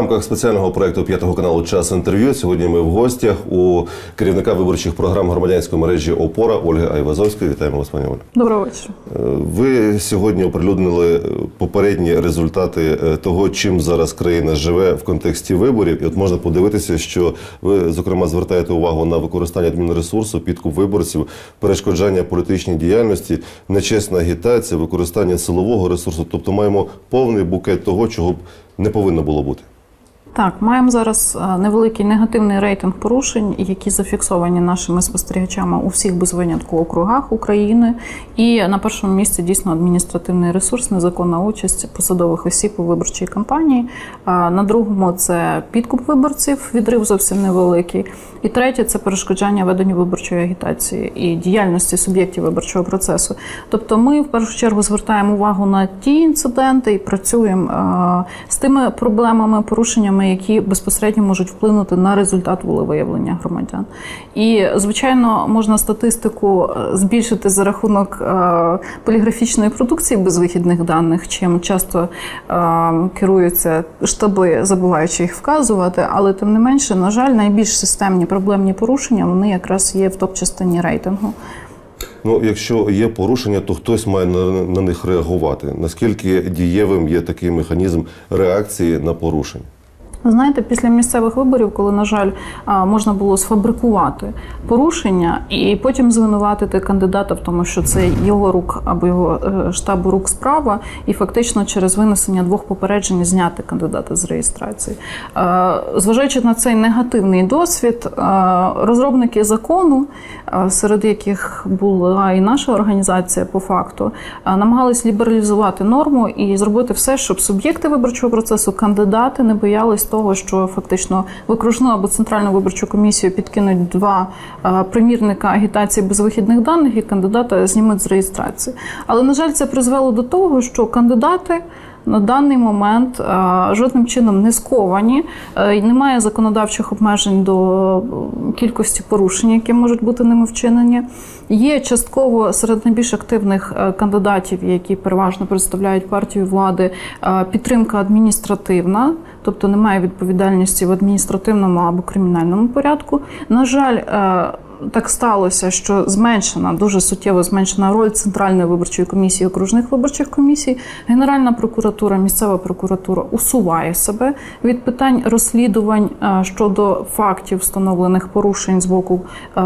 Рамках спеціального проекту п'ятого каналу Час інтерв'ю сьогодні ми в гостях у керівника виборчих програм громадянської мережі Опора Ольги Айвазовської. Вітаємо вас, пані Оль. Доброго вечора. Ви сьогодні оприлюднили попередні результати е, того, чим зараз країна живе в контексті виборів. І от можна подивитися, що ви зокрема звертаєте увагу на використання адмінресурсу, підкуп виборців, перешкоджання політичній діяльності, нечесна агітація, використання силового ресурсу. Тобто маємо повний букет того, чого б не повинно було бути. Так, маємо зараз е, невеликий негативний рейтинг порушень, які зафіксовані нашими спостерігачами у всіх без винятку округах України. І на першому місці дійсно адміністративний ресурс, незаконна участь посадових осіб у виборчій кампанії. На другому це підкуп виборців, відрив зовсім невеликий. І третє це перешкоджання веденню виборчої агітації і діяльності суб'єктів виборчого процесу. Тобто, ми в першу чергу звертаємо увагу на ті інциденти і працюємо е, з тими проблемами, порушеннями, які безпосередньо можуть вплинути на результат волевиявлення громадян. І звичайно, можна статистику е, збільшити за рахунок е, поліграфічної продукції безвихідних даних, чим часто е, керуються штаби, забуваючи їх вказувати. Але тим не менше, на жаль, найбільш системні проблемні порушення вони якраз є в топ-частині рейтингу. Ну, якщо є порушення, то хтось має на, на них реагувати. Наскільки дієвим є такий механізм реакції на порушення? Знаєте, після місцевих виборів, коли, на жаль, можна було сфабрикувати порушення і потім звинуватити кандидата в тому, що це його рук або його е, штабу рук справа, і фактично через винесення двох попереджень зняти кандидата з реєстрації. Зважаючи на цей негативний досвід, розробники закону, серед яких була і наша організація по факту, намагались лібералізувати норму і зробити все, щоб суб'єкти виборчого процесу, кандидати не боялись того, що фактично в окружну або центральну виборчу комісію підкинуть два е, примірника агітації безвихідних даних і кандидата знімуть з реєстрації. Але на жаль, це призвело до того, що кандидати. На даний момент е, жодним чином не сковані, е, немає законодавчих обмежень до е, кількості порушень, які можуть бути ними вчинені. Є частково серед найбільш активних кандидатів, які переважно представляють партію влади, підтримка адміністративна, тобто немає відповідальності в адміністративному або кримінальному порядку. На жаль, так сталося, що зменшена, дуже суттєво зменшена роль Центральної виборчої комісії, окружних виборчих комісій. Генеральна прокуратура, місцева прокуратура усуває себе від питань розслідувань е, щодо фактів встановлених порушень з боку е,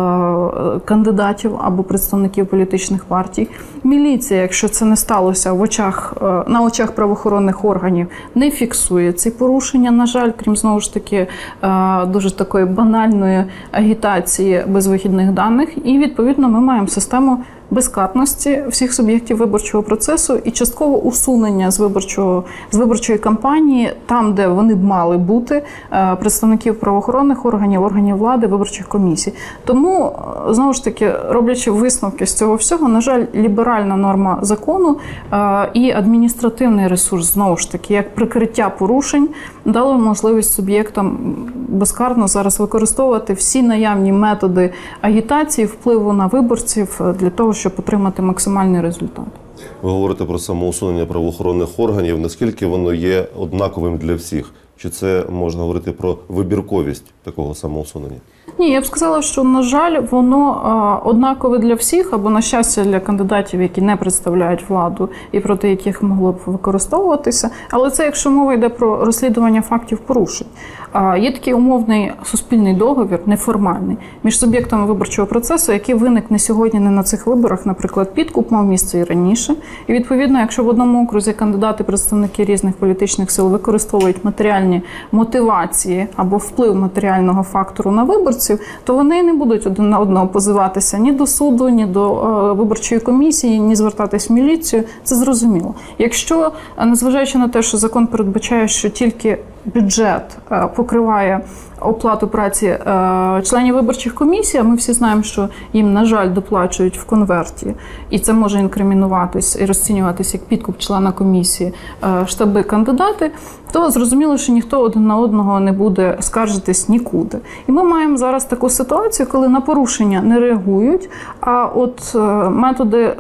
кандидатів або представників політичних партій. Міліція, якщо це не сталося в очах е, на очах правоохоронних органів, не фіксує ці порушення. На жаль, крім знову ж таки дуже такої банальної агітації безвихідних даних. І відповідно ми маємо систему безкарності всіх суб'єктів виборчого процесу і частково усунення з виборчого з виборчої кампанії, там, де вони б мали бути, е, представників правоохоронних органів, органів влади, виборчих комісій. Тому е, знову ж таки, роблячи висновки з цього всього, на жаль, ліберальна норма закону е, і адміністративний ресурс знову ж таки, як прикриття порушень, дало можливість суб'єктам безкарно зараз використовувати всі наявні методи агітації, впливу на виборців для того, щоб отримати максимальний результат. Ви говорите про самоусунення правоохоронних органів. Наскільки воно є однаковим для всіх? Чи це можна говорити про вибірковість такого самоусунення? Ні, я б сказала, що на жаль, воно однакове для всіх, або на щастя для кандидатів, які не представляють владу і проти яких могло б використовуватися. Але це якщо мова йде про розслідування фактів порушень. Є такий умовний суспільний договір, неформальний, між суб'єктами виборчого процесу, який виникне сьогодні не на цих виборах, наприклад, підкуп мав місце і раніше. І відповідно, якщо в одному окрузі кандидати, представники різних політичних сил використовують матеріальні мотивації або вплив матеріального фактору на виборців, то вони не будуть один на одного позиватися ні до суду, ні до е, виборчої комісії, ні звертатись в міліцію. Це зрозуміло. Якщо е, незважаючи на те, що закон передбачає, що тільки бюджет е, покриває оплату праці е, членів виборчих комісій, а ми всі знаємо, що їм, на жаль, доплачують в конверті, і це може інкримінуватись і розцінюватися як підкуп члена комісії е, штаби кандидати, то зрозуміло, що ніхто один на одного не буде скаржитись нікуди. І ми маємо зараз таку ситуацію, коли на порушення не реагують, а от е, методи.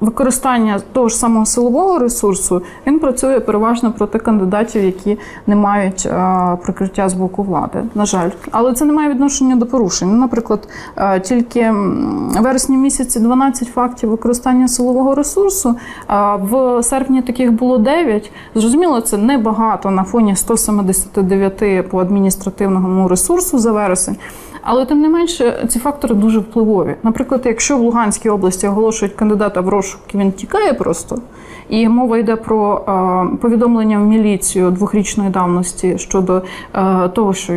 Використання того ж самого силового ресурсу він працює переважно проти кандидатів, які не мають е, прикриття з боку влади. На жаль, але це не має відношення до порушень. Ну, Наприклад, е, тільки в вересні місяці 12 фактів використання силового ресурсу. а В серпні таких було 9. Зрозуміло, це небагато на фоні 179 по адміністративному ресурсу за вересень. Але тим не менше ці фактори дуже впливові. Наприклад, якщо в Луганській області оголошують кандидата в розшук, він тікає просто. І мова йде про е, повідомлення в міліцію двохрічної давності щодо е, того, що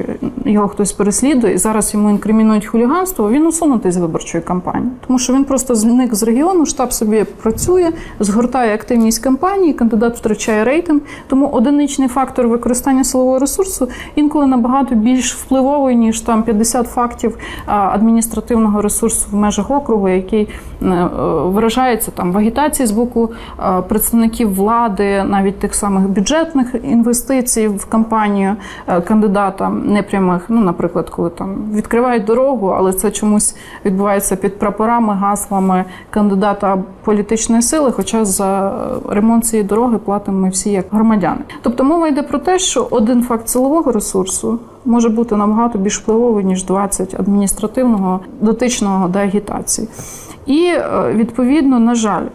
його хтось переслідує, і зараз йому інкримінують хуліганство. Він усунутий з виборчої кампанії, тому що він просто зник з регіону, штаб собі працює, згортає активність кампанії, кандидат втрачає рейтинг. Тому одиничний фактор використання силового ресурсу інколи набагато більш впливовий ніж там 50 фактів адміністративного ресурсу в межах округу, який е, виражається там в агітації з боку е, представників влади, навіть тих самих бюджетних інвестицій в кампанію е, кандидата непрямих. Ну, наприклад, коли там відкривають дорогу, але це чомусь відбувається під прапорами, гаслами кандидата політичної сили. Хоча за ремонт цієї дороги платимо ми всі як громадяни. Тобто мова йде про те, що один факт силового ресурсу може бути набагато більш впливовий, ніж 20 адміністративного дотичного до агітації. І е, відповідно, на жаль,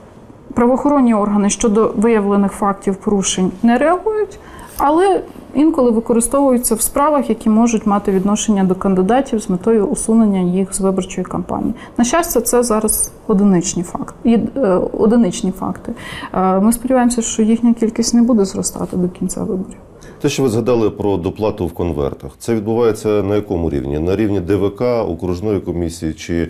правоохоронні органи щодо виявлених фактів порушень не реагують, але інколи використовуються в справах, які можуть мати відношення до кандидатів з метою усунення їх з виборчої кампанії. На щастя, це зараз одиничні факти. Е, одиничні факти. Е, ми сподіваємося, що їхня кількість не буде зростати до кінця виборів. Те, що ви згадали про доплату в конвертах, це відбувається на якому рівні? На рівні ДВК, окружної комісії чи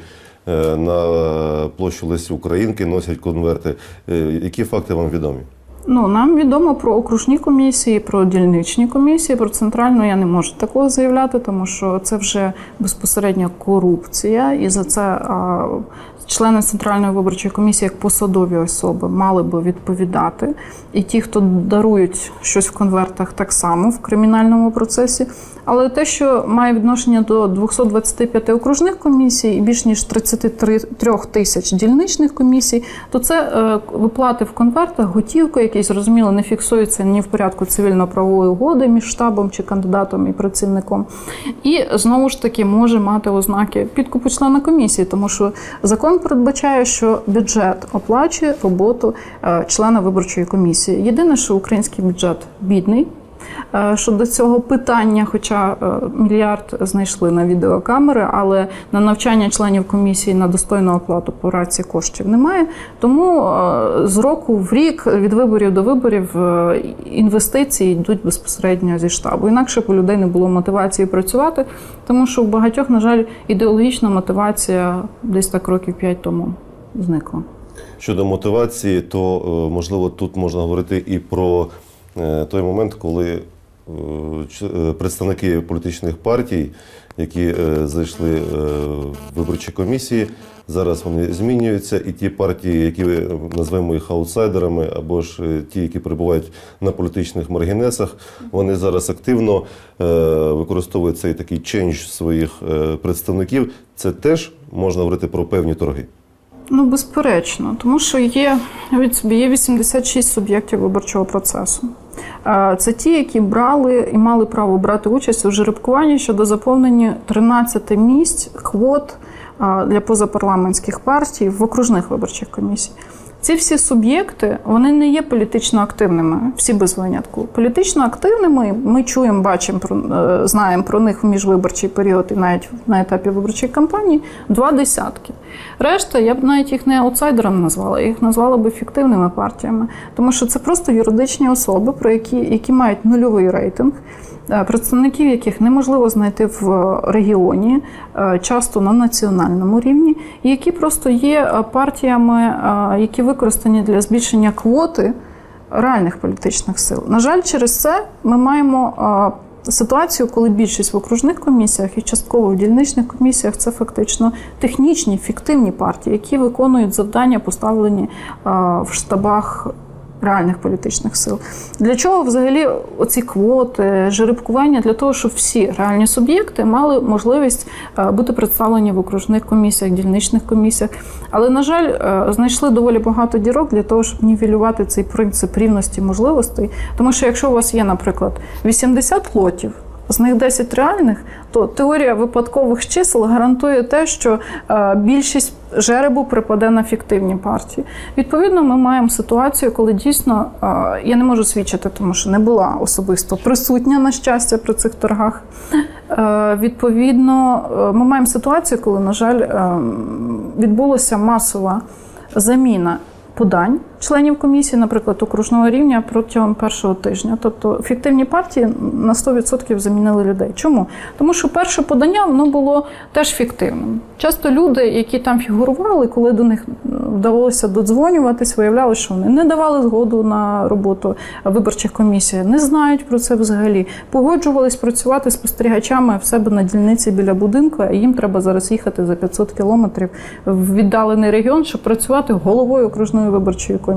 е, на площу Лесі Українки носять конверти? Е, Які факти вам відомі? Ну, нам відомо про окружні комісії, про дільничні комісії, про центральну я не можу такого заявляти, тому що це вже безпосередня корупція, і за це а, члени центральної виборчої комісії, як посадові особи, мали би відповідати. І ті, хто дарують щось в конвертах, так само в кримінальному процесі. Але те, що має відношення до 225 окружних комісій і більш ніж 33 тисяч дільничних комісій, то це е, виплати в конвертах, готівка, які зрозуміло не фіксуються ні в порядку цивільно-правової угоди між штабом чи кандидатом і працівником. І знову ж таки може мати ознаки підкупу члена комісії, тому що закон передбачає, що бюджет оплачує роботу е, члена виборчої комісії. Єдине, що український бюджет бідний. Е, Щодо цього питання, хоча е, мільярд знайшли на відеокамери, але на навчання членів комісії на достойну оплату по раці коштів немає. Тому е, з року в рік від виборів до виборів інвестиції йдуть безпосередньо зі штабу. Інакше у людей не було мотивації працювати, тому що у багатьох, на жаль, ідеологічна мотивація десь так років п'ять тому зникла. Щодо мотивації, то можливо тут можна говорити і про той момент, коли е, е, представники політичних партій, які е, зайшли е, в виборчі комісії, зараз вони змінюються, і ті партії, які е, назвемо їх аутсайдерами, або ж е, ті, які перебувають на політичних маргінесах, вони зараз активно е, використовують цей такий чендж своїх е, представників. Це теж можна говорити про певні торги. Ну, безперечно, тому що є від є 86 суб'єктів виборчого процесу. Це ті, які брали і мали право брати участь у жеребкуванні щодо заповнення 13 місць квот для позапарламентських партій в окружних виборчих комісіях. Ці всі суб'єкти вони не є політично активними, всі без винятку. Політично активними ми чуємо, бачимо про е, знаємо про них в міжвиборчий період і навіть на етапі виборчої кампанії два десятки. Решта я б навіть їх не аутсайдерами назвала, їх назвала би фіктивними партіями, тому що це просто юридичні особи, про які, які мають нульовий рейтинг. Е, Представників яких неможливо знайти в регіоні, е, часто на національному рівні, і які просто є е, партіями, е, які використані для збільшення квоти реальних політичних сил. На жаль, через це ми маємо е, ситуацію, коли більшість в окружних комісіях і частково в дільничних комісіях це фактично технічні фіктивні партії, які виконують завдання, поставлені е, в штабах реальних політичних сил. Для чого взагалі оці квоти, жеребкування? Для того, щоб всі реальні суб'єкти мали можливість е, бути представлені в окружних комісіях, дільничних комісіях. Але, на жаль, е, знайшли доволі багато дірок для того, щоб нівелювати цей принцип рівності можливостей. Тому що якщо у вас є, наприклад, 80 лотів, з них 10 реальних, то теорія випадкових чисел гарантує те, що е, більшість жеребу припаде на фіктивні партії. Відповідно, ми маємо ситуацію, коли дійсно е, я не можу свідчити, тому що не була особисто присутня на щастя при цих торгах. Е, Відповідно, ми маємо ситуацію, коли, на жаль, е, відбулася масова заміна подань членів комісії, наприклад, окружного рівня протягом першого тижня. Тобто фіктивні партії на 100% замінили людей. Чому? Тому що перше подання воно було теж фіктивним. Часто люди, які там фігурували, коли до них вдавалося додзвонюватись, виявляли, що вони не давали згоду на роботу виборчих комісій, не знають про це взагалі. Погоджувались працювати спостерігачами в себе на дільниці біля будинку, а їм треба зараз їхати за 500 кілометрів в віддалений регіон, щоб працювати головою окружної виборчої комісії.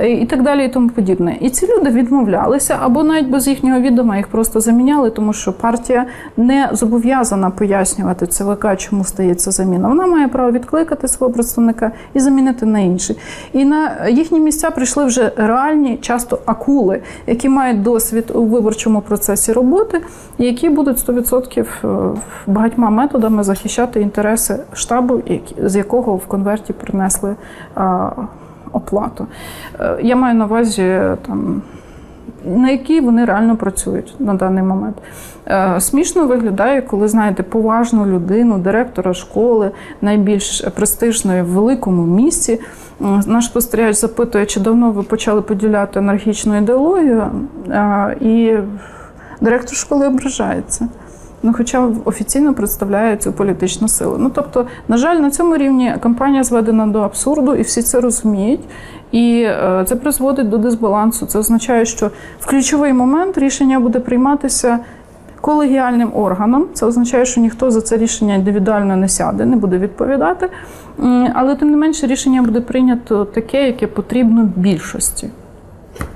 Е, І так далі, і тому подібне. І ці люди відмовлялися, або навіть без їхнього відома їх просто заміняли, тому що партія не зобов'язана пояснювати ЦВК, чому стається заміна. Вона має право відкликати свого представника і замінити на інший. І на їхні місця прийшли вже реальні, часто акули, які мають досвід у виборчому процесі роботи, які будуть 100% багатьма методами захищати інтереси штабу, з якого в конверті принесли оплату. Е, Я маю на увазі там. На якій вони реально працюють на даний момент. Е, Смішно виглядає, коли знаєте поважну людину, директора школи, найбільш престижної в великому місті. Наш спостерігач запитує, чи давно ви почали поділяти анархічну ідеологію, Е, і директор школи ображається. Ну, хоча офіційно представляє цю політичну силу. Ну тобто, на жаль, на цьому рівні кампанія зведена до абсурду, і всі це розуміють. І е, це призводить до дисбалансу. Це означає, що в ключовий момент рішення буде прийматися колегіальним органом. Це означає, що ніхто за це рішення індивідуально не сяде, не буде відповідати. Але тим не менше рішення буде прийнято таке, яке потрібно більшості.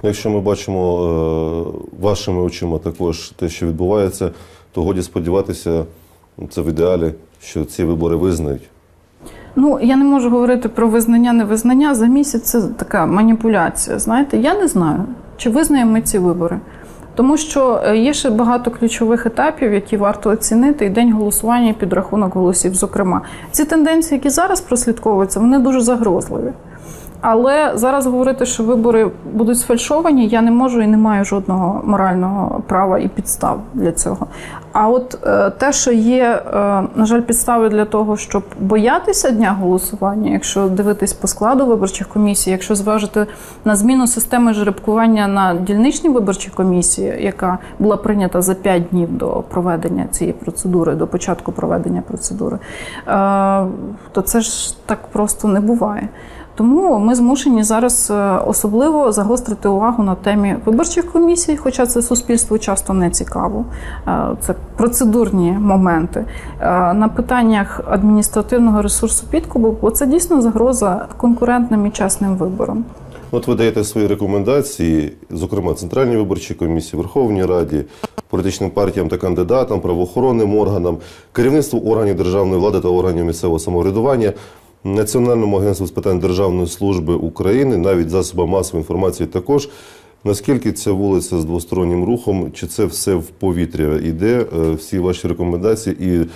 Якщо ми бачимо е, вашими очима також те, що відбувається, то годі сподіватися, це в ідеалі, що ці вибори визнають. Ну, я не можу говорити про визнання, невизнання. За місяць це така маніпуляція. Знаєте, я не знаю, чи визнаємо ми ці вибори. Тому що е, є ще багато ключових етапів, які варто оцінити, і день голосування, і підрахунок голосів. Зокрема, ці тенденції, які зараз прослідковуються, вони дуже загрозливі. Але зараз говорити, що вибори будуть сфальшовані, я не можу і не маю жодного морального права і підстав для цього. А от е, те, що є, е, на жаль, підстави для того, щоб боятися дня голосування, якщо дивитись по складу виборчих комісій, якщо зважити на зміну системи жеребкування на дільничні виборчі комісії, яка була прийнята за 5 днів до проведення цієї процедури, до початку проведення процедури, е, то це ж так просто не буває. Тому ми змушені зараз е, особливо загострити увагу на темі виборчих комісій, хоча це суспільству часто не цікаво. Е, Це процедурні моменти. Е, На питаннях адміністративного ресурсу підкупу, бо це дійсно загроза конкурентним і чесним виборам. От ви даєте свої рекомендації, зокрема Центральній виборчій комісії, Верховній Раді, політичним партіям та кандидатам, правоохоронним органам, керівництву органів державної влади та органів місцевого самоврядування, Національному агентству з питань державної служби України, навіть засобам масової інформації також. Наскільки ця вулиця з двостороннім рухом, чи це все в повітря йде, е, всі ваші рекомендації і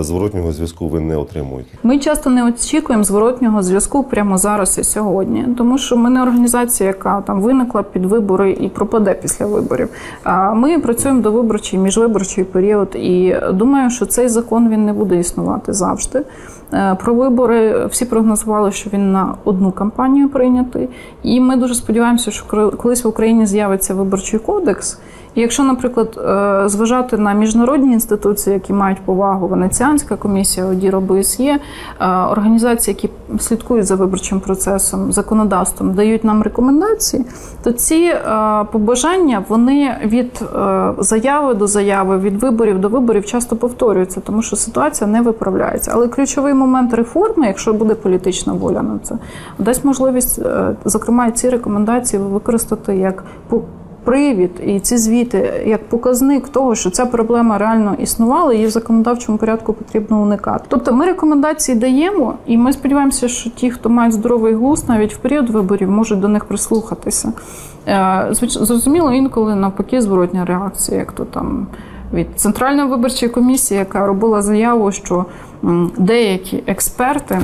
зворотнього зв'язку ви не отримуєте? Ми часто не очікуємо зворотнього зв'язку прямо зараз і сьогодні, тому що ми не організація, яка там виникла під вибори і пропаде після виборів. А ми працюємо до виборчий, міжвиборчий період, і думаю, що цей закон він не буде існувати завжди. Е, Про вибори всі прогнозували, що він на одну кампанію прийнятий, і ми дуже сподіваємося, що коли- колись в Україні з'явиться виборчий кодекс. Якщо, наприклад, е, зважати на міжнародні інституції, які мають повагу, Венеціанська комісія, ОДІР, ОБСЄ, е, організації, які слідкують за виборчим процесом, законодавством, дають нам рекомендації, то ці е, побажання вони від заяви до заяви, від виборів до виборів часто повторюються, тому що ситуація не виправляється. Але ключовий момент реформи, якщо буде політична воля на це, дасть можливість, зокрема, ці рекомендації використати як привід і ці звіти як показник того, що ця проблема реально існувала, її в законодавчому порядку потрібно уникати. Тобто ми рекомендації даємо, і ми сподіваємося, що ті, хто мають здоровий глузд, навіть в період виборів, можуть до них прислухатися. Е, Зрозуміло, інколи навпаки зворотня реакція, як то там. Від центральної виборчої комісії, яка робила заяву, що деякі експерти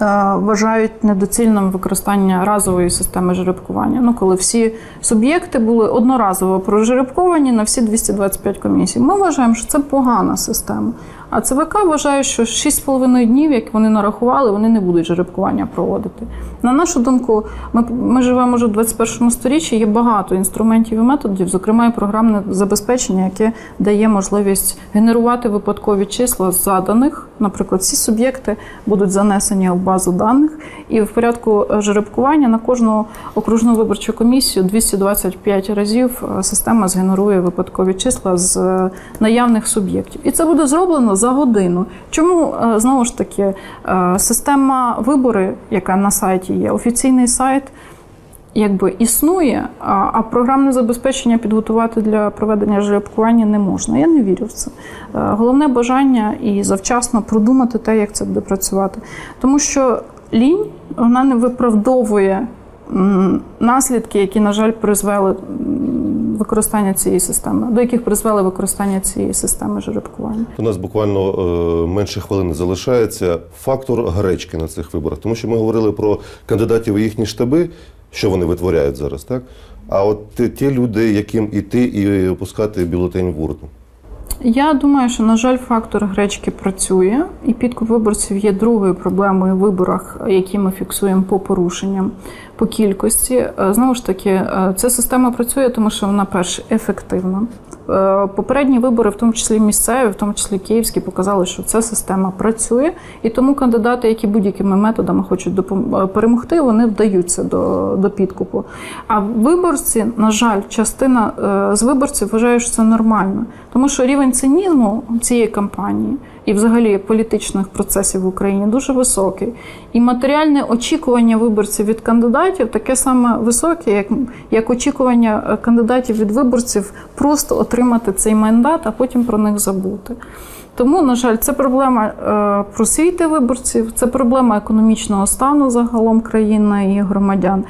вважають недоцільним використання разової системи жеребкування. Ну, коли всі суб'єкти були одноразово прожеребковані на всі 225 комісій. Ми вважаємо, що це погана система. А ЦВК вважає, що 6,5 днів, як вони нарахували, вони не будуть жеребкування проводити. На нашу думку, ми, ми живемо вже в 21 сторіччі, є багато інструментів і методів, зокрема і програмне забезпечення, яке дає можливість генерувати випадкові числа з заданих. Наприклад, всі суб'єкти будуть занесені в базу даних, і в порядку жеребкування на кожну окружну виборчу комісію 225 разів е, система згенерує випадкові числа з е, наявних суб'єктів. І це буде зроблено за годину. Чому е, знову ж таки е, система вибори, яка на сайті є, офіційний сайт. Якби існує, а, програмне забезпечення підготувати для проведення жеребкування не можна. Я не вірю в це. Е, Головне бажання і завчасно продумати те, як це буде працювати. Тому що лінь вона не виправдовує наслідки, які, на жаль, призвели використання цієї системи, до яких призвели використання цієї системи жеребкування. У нас буквально е, менше хвилини залишається. Фактор гречки на цих виборах, тому що ми говорили про кандидатів і їхні штаби, що вони витворяють зараз, так? А от ті, люди, яким іти і опускати бюлетень в урну. Я думаю, що на жаль, фактор гречки працює, і підкуп виборців є другою проблемою в виборах, які ми фіксуємо по порушенням по кількості. Е, Знову ж таки, е, ця система працює, тому що вона перше ефективна. Е, Попередні вибори, в тому числі місцеві, в тому числі київські, показали, що ця система працює, і тому кандидати, які будь-якими методами хочуть перемогти, вони вдаються до, до підкупу. А виборці, на жаль, частина з виборців вважає, що це нормально, тому що рівень цинізму цієї кампанії і взагалі політичних процесів в Україні дуже високий. І матеріальне очікування виборців від кандидатів таке саме високе, як, як очікування е, кандидатів від виборців просто отримати цей мандат, а потім про них забути. Тому, на жаль, це проблема е, просвіти виборців, це проблема економічного стану загалом країни і громадян.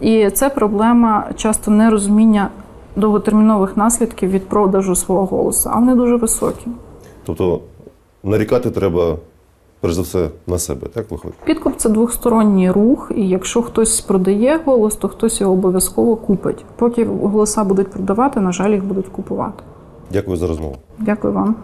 І це проблема часто нерозуміння довготермінових наслідків від продажу свого голосу, а вони дуже високі. Тобто нарікати треба, перш за все, на себе, так виходить? Підкуп це двосторонній рух, і якщо хтось продає голос, то хтось його обов'язково купить. Поки голоса будуть продавати, на жаль, їх будуть купувати. Дякую за розмову. Дякую вам.